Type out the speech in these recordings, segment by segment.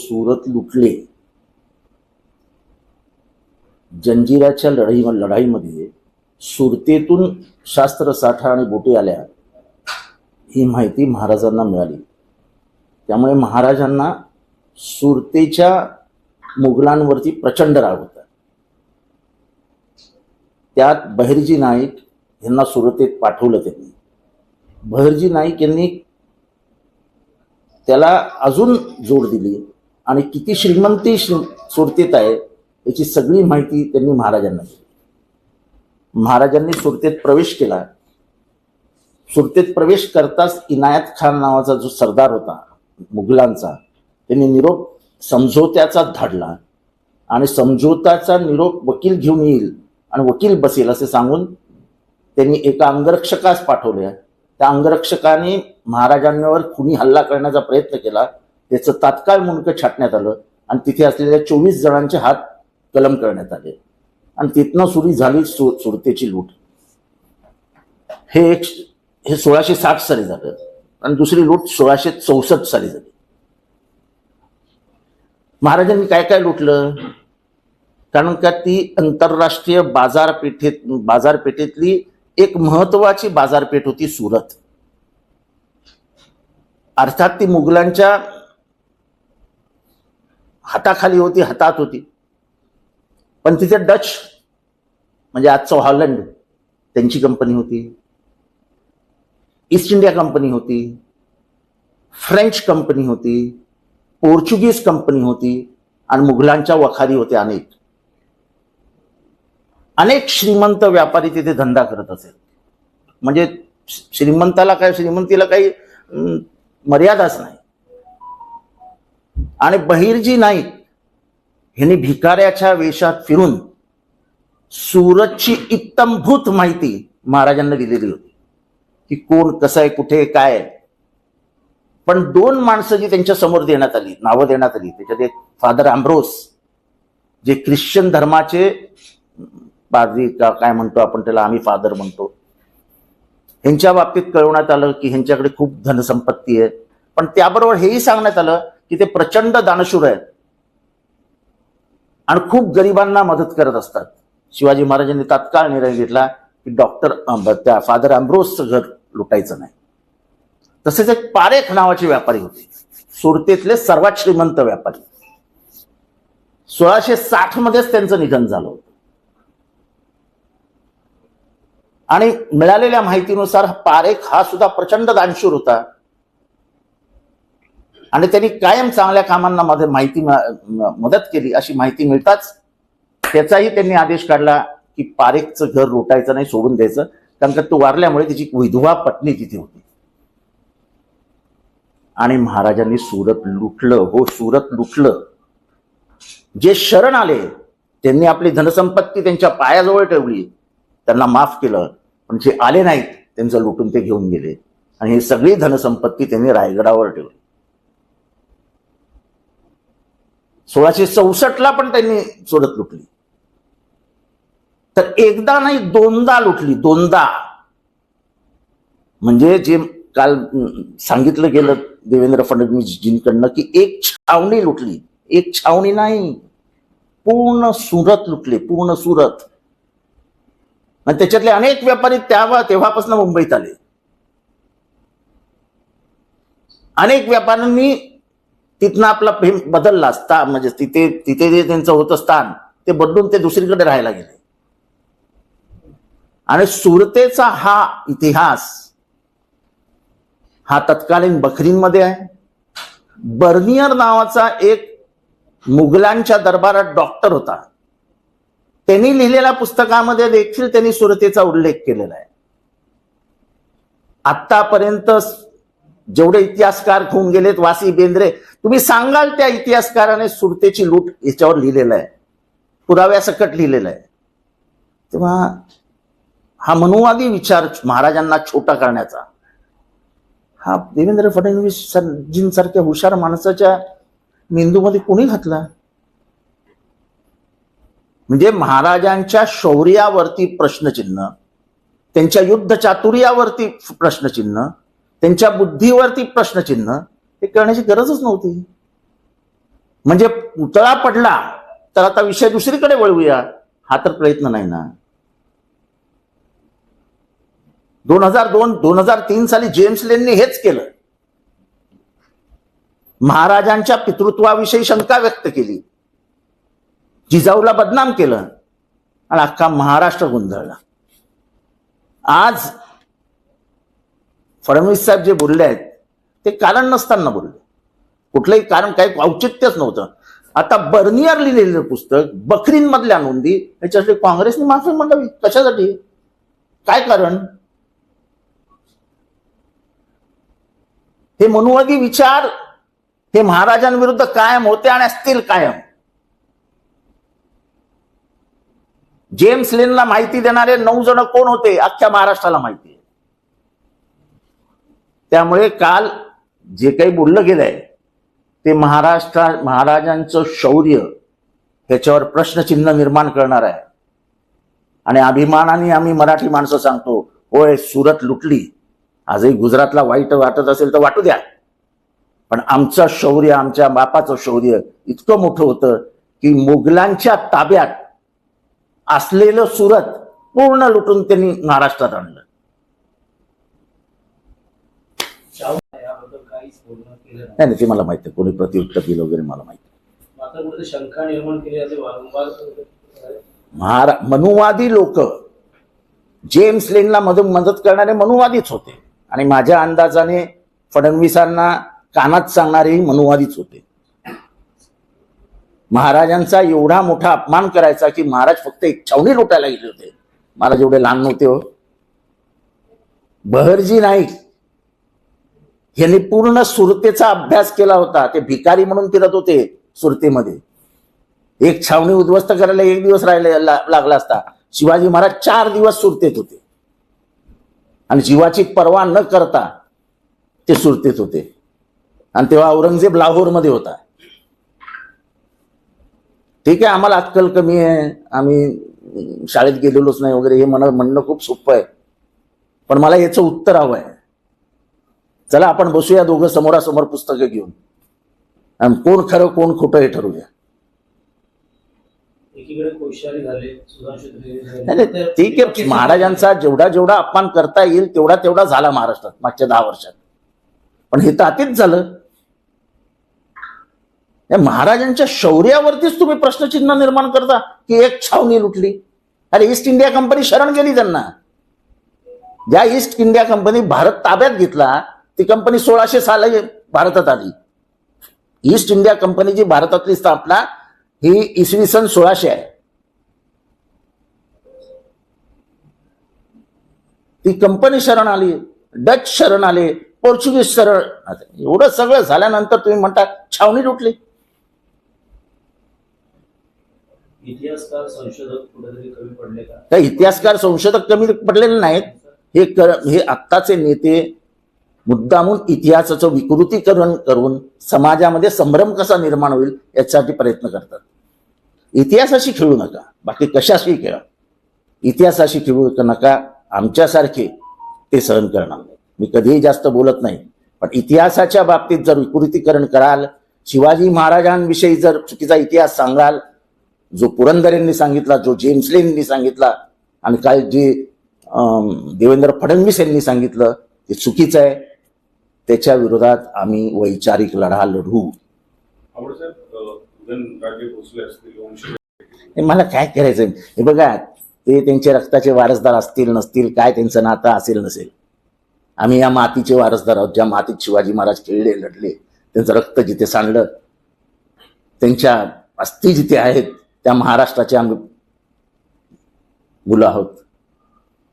सुरत लुटले. जंजिराच्या लढाई लढाईमध्ये सुरतेतून शास्त्र साठा आणि बोटी आल्या ही माहिती महाराजांना मिळाली. त्यामुळे महाराजांना सुरतेच्या मुघलांवरती प्रचंड राग होता. त्यात बहिर्जी नाईक यांना सुरतेत पाठवलं त्यांनी. बहिर्जी नाईक यांनी त्याला अजून जोड दिली. आणि किती श्रीमंती सुरतेत आहे याची सगळी माहिती त्यांनी महाराजांना दिली. महाराजांनी सुरतेत प्रवेश केला. सुरतेत प्रवेश करताच इनायत खान नावाचा जो सरदार होता मुघलांचा त्यांनी निरोप समझोत्याचा धाडला. आणि समझोताचा निरोप वकील घेऊन येईल आणि वकील बसेल असे सांगून त्यांनी एका अंगरक्षकास पाठवले. त्या अंगरक्षकाने महाराजांवर खुनी हल्ला करण्याचा प्रयत्न केला. त्याचं तात्काळ मुंडकं छाटण्यात आलं आणि तिथे असलेल्या चोवीस जणांचे हात कलम करण्यात आले. आणि तिथनं सुरू झाली सुरतेची लूट. हे एक हे सोळाशे साठ साली झालं आणि दुसरी लूट सोळाशे चौसष्ट साली झाली. महाराजांनी काय काय लुटलं? कारण का ती आंतरराष्ट्रीय बाजारपेठेत बाजारपेठेतली एक महत्वाची बाजारपेठ होती सुरत. अर्थात ती मुघलांच्या हाताखाली होती हातात होती. पण तिथे डच म्हणजे आजचं हॉलंड त्यांची कंपनी होती. ईस्ट इंडिया कंपनी होती. फ्रेंच कंपनी होती. पोर्चुगीज कंपनी होती. आणि मुघलांच्या वखारी होत्या अनेक. अनेक श्रीमंत व्यापारी तिथे धंदा करत असेल म्हणजे श्रीमंताला काय श्रीमंतीला काही मर्यादाच नाही. आणि बहिर्जी नाईक ह्यांनी भिकाऱ्याच्या वेशात फिरून सुरतची इत्तमभूत माहिती महाराजांना दिलेली होती. की कोण कसं आहे कुठे आहे, काय आहे. पण दोन माणसं जी त्यांच्यासमोर देण्यात आली नावं देण्यात आली त्याच्यात एक फादर अँब्रोस जे ख्रिश्चन धर्माचे पादरी का काय म्हणतो आपण त्याला आम्ही फादर म्हणतो. ह्यांच्या बाबतीत कळवण्यात आलं की ह्यांच्याकडे खूप धनसंपत्ती आहे. पण त्याबरोबर हेही सांगण्यात आलं की ते प्रचंड दानशूर आहेत. आणि खूप गरिबांना मदत करत असतात. शिवाजी महाराजांनी तात्काळ निर्णय घेतला की डॉक्टर त्या फादर अँब्रोसचं घर लुटायचं नाही. तसेच एक पारेख नावाचे व्यापारी होते. सुरतेतले सर्वात श्रीमंत व्यापारी. सोळाशे साठ मध्येच त्यांचं निधन झालं होतं. आणि मिळालेल्या माहितीनुसार पारेख हा सुद्धा प्रचंड दानशूर होता. आणि त्यांनी कायम चांगल्या कामांना मध्ये माहिती मदत केली अशी माहिती मिळताच त्याचाही त्यांनी आदेश काढला की पारेखचं घर लुटायचं नाही सोडून द्यायचं. कारण का तो वारल्यामुळे तिची विधवा पत्नी तिथे होती. आणि महाराजांनी सुरत लुटलं हो सुरत लुटलं. जे शरण आले त्यांनी आपली धनसंपत्ती त्यांच्या पायाजवळ ठेवली. त्यांना माफ केलं पण जे आले नाहीत त्यांचं लुटून ते घेऊन गेले. आणि ही सगळी धनसंपत्ती त्यांनी रायगडावर ठेवली. सोळाशे चौसष्टला पण त्यांनी चोरत लुटली. तर एकदा नाही दोनदा लुटली. दोनदा. म्हणजे जे काल सांगितलं गेलं देवेंद्र फडणवीसजींकडनं की एक छावणी लुटली. एक छावणी नाही. पूर्ण सुरत लुटले पूर्ण सुरत. आणि त्याच्यातले अनेक व्यापारी तेव्हा तेव्हापासून मुंबईत आले. अनेक व्यापाऱ्यांनी तिथनं आपला प्रेम बदलला स्थान म्हणजे तिथे तिथे जे त्यांचं होतं स्थान ते बदलून ते दुसरीकडे राहायला गेले. आणि सुरतेचा हा इतिहास हा तत्कालीन बखरींमध्ये आहे. बर्नियर नावाचा एक मुघलांच्या दरबारात डॉक्टर होता. त्यांनी लिहिलेल्या पुस्तकामध्ये देखील त्यांनी सुरतेचा उल्लेख केलेला आहे. आतापर्यंत जेवढे इतिहासकार होऊन गेलेत वासी बेंद्रे तुम्ही सांगाल त्या इतिहासकाराने सुरतेची लूट याच्यावर लिहिलेलं आहे. पुराव्यासकट लिहिलेलं आहे. तेव्हा हा मनुवादी विचार महाराजांना छोटा करण्याचा हा देवेंद्र फडणवीस जींसारख्या हुशार माणसाच्या मेंदूमध्ये कोणी घातला? म्हणजे महाराजांच्या शौर्यावरती प्रश्नचिन्ह त्यांच्या युद्ध चातुर्यावरती प्रश्नचिन्ह त्यांच्या बुद्धीवरती प्रश्नचिन्ह हे करण्याची गरजच नव्हती. म्हणजे पुतळा पडला तर आता विषय दुसरीकडे वळवूया. हा तर प्रयत्न नाही ना. दोन हजार दोन दोन हजार तीन साली जेम्स लेनने हेच केलं. महाराजांच्या पितृत्वाविषयी शंका व्यक्त केली. जिजाऊला बदनाम केलं. आणि अख्खा महाराष्ट्र गोंधळला. आज फडणवीस साहेब जे बोलले आहेत ते कारण नसताना बोलले. कुठलंही कारण काही औचित्यच नव्हतं. आता बर्नियर लिहिलेलं पुस्तक बकरींमधल्या नोंदी याच्यासाठी काँग्रेसने माफी मागावी. कशासाठी? काय कारण? हे मनुवादी विचार हे महाराजांविरुद्ध कायम होते आणि असतील कायम. जेम्स लेनला माहिती देणारे नऊ जण कोण होते? अख्ख्या महाराष्ट्राला माहिती. त्यामुळे काल जे काही बोललं गेलंय ते महाराष्ट्रा महाराजांचं शौर्य ह्याच्यावर प्रश्नचिन्ह निर्माण करणार आहे. आणि अभिमानाने आम्ही मराठी माणसं सांगतो होय सुरत लुटली. आजही गुजरातला वाईट वाटत असेल तर वाटू द्या. पण आमचं शौर्य आमच्या बापाचं शौर्य इतकं मोठं होतं की मुघलांच्या ताब्यात असलेलं सुरत पूर्ण लुटून त्यांनी महाराष्ट्रात आणलं. नाही नाही ते मला माहिती कोणी प्रतिउत्तर दिलं वगैरे मला माहिती शंका निर्माण केली वारंवार महारा मनुवादी लोक जेम्स लेनला मदत मदत करणारे मनुवादीच होते. आणि माझ्या अंदाजाने फडणवीसांना कानात सांगणारेही मनुवादीच होते. महाराजांचा एवढा मोठा अपमान करायचा की महाराज फक्त एक छावणी लुटायला गेले होते. महाराज एवढे लहान नव्हते हो. बहरजी नाईक यांनी पूर्ण सुरतेचा अभ्यास केला होता. ते भिकारी म्हणून फिरत होते सुरतेमध्ये. एक छावणी उद्ध्वस्त करायला एक दिवस राहिले लागला असता. शिवाजी महाराज चार दिवस सुरतेत होते. आणि जीवाची पर्वा न करता ते सुरतेत होते. आणि तेव्हा औरंगजेब लाहोरमध्ये होता. ठीक आहे आम्हाला अक्कल कमी आहे. आम्ही शाळेत गेलेलोच नाही वगैरे हे म्हणणं म्हणणं खूप सोपं आहे. पण मला याचं उत्तर हवं आहे. चला आपण बसूया दोघं समोरासमोर पुस्तकं घेऊन. आणि कोण खरं कोण खोटं हे ठरवूया. ठीक आहे. महाराजांचा जेवढा जेवढा अपमान करता येईल तेवढा तेवढा झाला महाराष्ट्रात मागच्या दहा वर्षात. पण हे तर अतिच झालं. महाराजांच्या शौर्यावरतीच तुम्ही प्रश्नचिन्ह निर्माण करता की एक छावणी लुटली. अरे ईस्ट इंडिया कंपनी शरण गेली त्यांना. ज्या ईस्ट इंडिया कंपनी भारत ताब्यात घेतला ती कंपनी सोळाशे साली भारतात आली. ईस्ट इंडिया कंपनीची भारतातली स्थापना ही इसवी सन सोळाशे आहे. ती कंपनी शरण आली डच शरण आले पोर्चुगीज शरण एवढं सगळं झाल्यानंतर तुम्ही म्हणता छावणी लुटली. इतिहासकार संशोधक कुठेतरी कमी पडले का? इतिहासकार संशोधक कमी पडलेले नाहीत. हे कर हे आत्ताचे नेते मुद्दामून इतिहासाचं विकृतीकरण करून समाजामध्ये संभ्रम कसा निर्माण होईल यासाठी प्रयत्न करतात. इतिहासाशी खेळू नका बाकी कशाशी खेळा. इतिहासाशी खेळू नका आमच्यासारखे ते सहन करणार मी कधीही जास्त बोलत नाही पण इतिहासाच्या बाबतीत जर विकृतीकरण कराल शिवाजी महाराजांविषयी जर चुकीचा इतिहास सांगाल जो पुरंदरेंनी सांगितला जो जेम्स लेननी सांगितला आणि काय जे देवेंद्र फडणवीस यांनी सांगितलं ते चुकीचं आहे. त्याच्या विरोधात आम्ही वैचारिक लढा लढू. मला काय करायचंय? हे बघा ते त्यांचे रक्ताचे वारसदार असतील नसतील काय त्यांचं नातं असेल नसेल. आम्ही या मातीचे वारसदार आहोत ज्या मातीत शिवाजी महाराज खेळले लढले त्यांचं रक्त जिथे सांडलं त्यांच्या अस्थी जिथे आहेत त्या महाराष्ट्राचे आम्ही मुलं आहोत.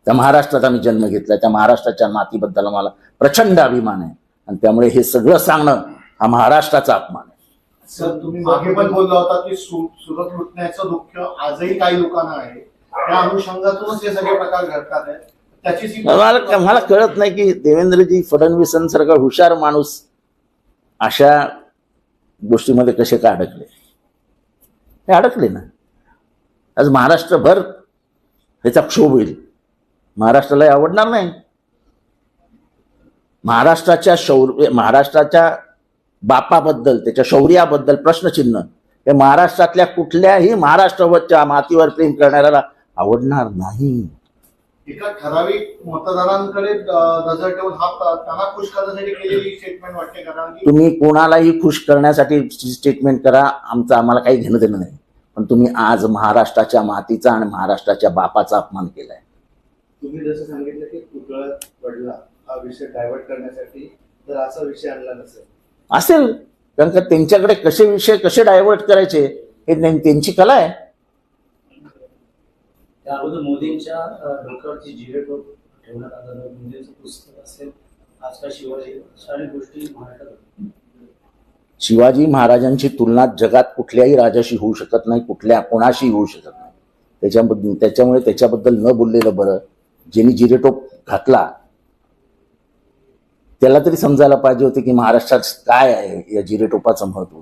त्या महाराष्ट्रात आम्ही जन्म घेतला त्या महाराष्ट्राच्या मातीबद्दल आम्हाला प्रचंड अभिमान आहे. आणि त्यामुळे हे सगळं सांगणं हा महाराष्ट्राचा अपमान आहे. सर तुम्ही मागे पण बोलला होता की सुरत लुटण्याचं दुःख आजही काही लोकांना आहे. त्या अनुषंगातूनच हे सगळे प्रकार घडतात त्याची मला मला कळत नाही की देवेंद्रजी फडणवीसांसारखा हुशार माणूस अशा गोष्टीमध्ये कसे का अडकले? हे अडकले ना. आज महाराष्ट्रभर ह्याचा क्षोभ होईल. महाराष्ट्राला आवडणार नाही. महाराष्ट्राच्या शौर्य महाराष्ट्राच्या बापाबद्दल त्याच्या शौर्याबद्दल प्रश्नचिन्ह हे महाराष्ट्रातल्या कुठल्याही महाराष्ट्रावरच्या मातीवर प्रेम करणाऱ्याला आवडणार नाही. एका ठराविक मतदारांकडे नजर ठेवून हा त्यांना खुश करण्यासाठी केलेली स्टेटमेंट वाटते कारण की तुम्ही कोणालाही खुश करण्यासाठी स्टेटमेंट करा आमचं आम्हाला काही घेणं देणं नाही. पण तुम्ही आज महाराष्ट्राच्या मातीचा आणि महाराष्ट्राच्या बापाचा अपमान केलाय. तुम्ही जसं सांगितलं की पुतळा पडला. हा विषय डायव्हर्ट करण्यासाठी जर असा विषय आणला नसेल असेल. कारण का त्यांच्याकडे कसे विषय कसे डायव्हर्ट करायचे हे त्यां- त्यांची कला आहे. त्या अगोदर मोदींच्या अ, डोक्यावरती जिरे टोप ठेवण्यात आलं मोदींचं पुस्तक असेल आजकाल शिवाजी अनेक गोष्टी महाराष्ट्रात. शिवाजी महाराजांची तुलना जगात कुठल्याही राजाशी होऊ शकत नाही कुठल्या कोणाशी होऊ शकत नाही. त्याच्याबद्दल त्याच्यामुळे त्याच्याबद्दल न बोललेलं बरं. ज्यांनी जिरेटोप घातला त्याला तरी समजायला पाहिजे होते की महाराष्ट्रात काय आहे या जिरेटोपाचं महत्त्व.